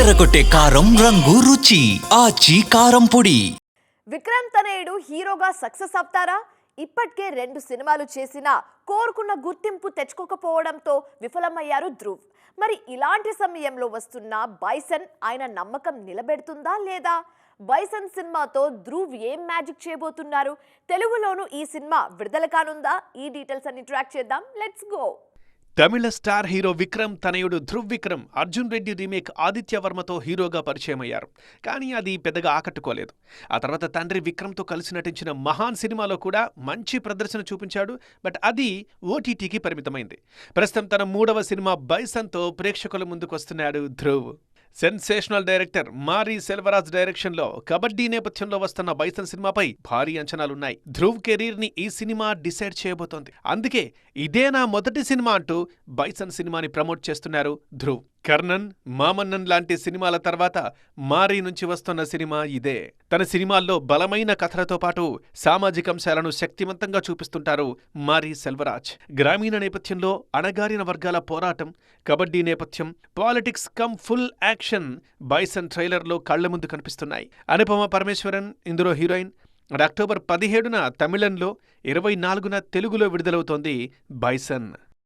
అదరగొట్టే కారం రంగు రుచి ఆచి కారం పొడి. విక్రమ్ తనయుడు హీరోగా సక్సెస్ అవుతారా? ఇప్పటికే రెండు సినిమాలు చేసినా కోరుకున్న గుర్తింపు తెచ్చుకోకపోవడంతో విఫలమయ్యారు ధ్రువ్. మరి ఇలాంటి సమయంలో వస్తున్న బైసన్ ఆయన నమ్మకం నిలబెడుతుందా లేదా? బైసన్ సినిమాతో ధ్రువ్ ఏం మ్యాజిక్ చేయబోతున్నారు? తెలుగులోను ఈ సినిమా విడుదల కానుందా? ఈ డీటెయిల్స్ అన్ని ట్రాక్ చేద్దాం. Let's go Tamil star hero Vikram తనయుడు ధృవ్ విక్రమ్ అర్జున్ రెడ్డి రీమేక్ ఆదిత్యవర్మతో హీరోగా పరిచయమయ్యారు. కానీ అది పెద్దగా ఆకట్టుకోలేదు. ఆ తర్వాత తండ్రి విక్రమ్తో కలిసి నటించిన మహాన్ సినిమాలో కూడా మంచి ప్రదర్శన చూపించాడు బట్ అది ఓటీటీకి పరిమితమైంది. ప్రస్తుతం తన మూడవ సినిమా బైసన్తో ప్రేక్షకుల ముందుకొస్తున్నాడు ధ్రువ్. సెన్సేషనల్ డైరెక్టర్ మారీ సెల్వరాజ్ డైరెక్షన్లో కబడ్డీ నేపథ్యంలో వస్తున్న బైసన్ సినిమాపై భారీ అంచనాలున్నాయి. ధ్రువ్ కెరీర్ని ఈ సినిమా డిసైడ్ చేయబోతోంది. అందుకే ఇదే నా మొదటి సినిమా అంటూ బైసన్ సినిమాని ప్రమోట్ చేస్తున్నారు ధ్రువ్. కర్ణన్ మామన్నన్ లాంటి సినిమాల తర్వాత మారీ నుంచి వస్తున్న సినిమా ఇదే. తన సినిమాల్లో బలమైన కథలతో పాటు సామాజిక అంశాలను శక్తివంతంగా చూపిస్తుంటారు మారీ సెల్వరాజ్. గ్రామీణ నేపథ్యంలో అణగారిన వర్గాల పోరాటం కబడ్డీ నేపథ్యం politics come full action Bison ట్రైలర్లో కళ్ళ ముందు కనిపిస్తున్నాయి. అనుపమ పరమేశ్వరన్ ఇందులో హీరోయిన్. అక్టోబర్ పదిహేడున తమిళంలో ఇరవై నాలుగున తెలుగులో విడుదలవుతోంది బైసన్.